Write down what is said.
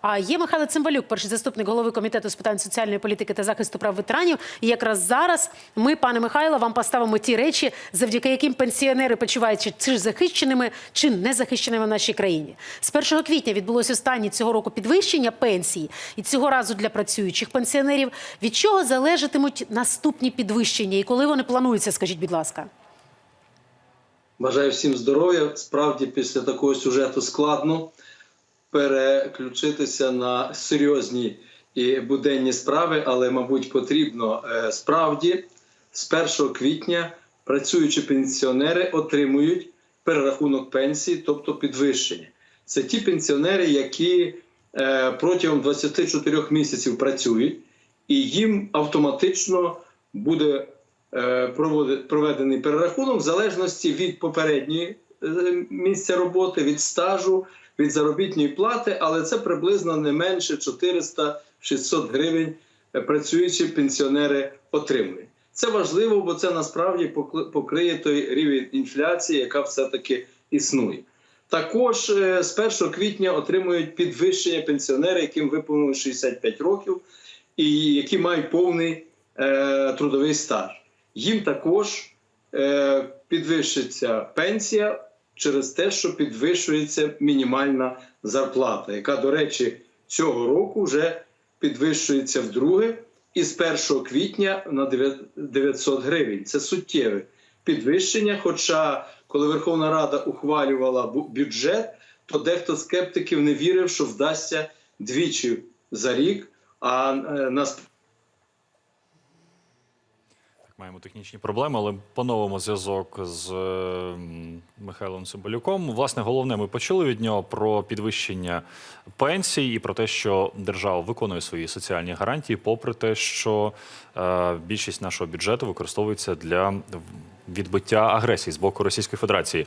А є Михайло Цимбалюк, перший заступник голови комітету з питань соціальної політики та захисту прав ветеранів. І якраз зараз ми, пане Михайло, вам поставимо ті речі, завдяки яким пенсіонери почуваються чи захищеними, чи незахищеними в нашій країні. З 1 квітня відбулося останнє цього року підвищення пенсії, і цього разу для працюючих пенсіонерів. Від чого залежатимуть наступні підвищення і коли вони плануються? Скажіть, будь ласка. Бажаю всім здоров'я. Справді, після такого сюжету складно переключитися на серйозні і буденні справи, але, мабуть, потрібно Е, справді з 1 квітня працюючі пенсіонери отримують перерахунок пенсії, тобто підвищення. Це ті пенсіонери, які е, протягом 24 місяців працюють, і їм автоматично буде е, проведений перерахунок в залежності від попередньої місця роботи, від стажу, від заробітної плати, але це приблизно не менше 400-600 гривень е, працюючі пенсіонери отримують. Це важливо, бо це насправді покриє той рівень інфляції, яка все-таки існує. Також е, з 1 квітня отримують підвищення пенсіонери, яким виповнилось 65 років, і які мають повний е, трудовий стаж. Їм також е, підвищиться пенсія через те, що підвищується мінімальна зарплата, яка, до речі, цього року вже підвищується вдруге, і з 1 квітня на 900 гривень. Це суттєве підвищення. Хоча, коли Верховна Рада ухвалювала бюджет, то дехто скептиків не вірив, що вдасться двічі за рік. А е, нас Маємо технічні проблеми, але поновимо зв'язок з е, Михайлом Цимбалюком. Власне, головне, ми почули від нього про підвищення пенсій і про те, що держава виконує свої соціальні гарантії, попри те, що е, більшість нашого бюджету використовується для відбиття агресії з боку Російської Федерації.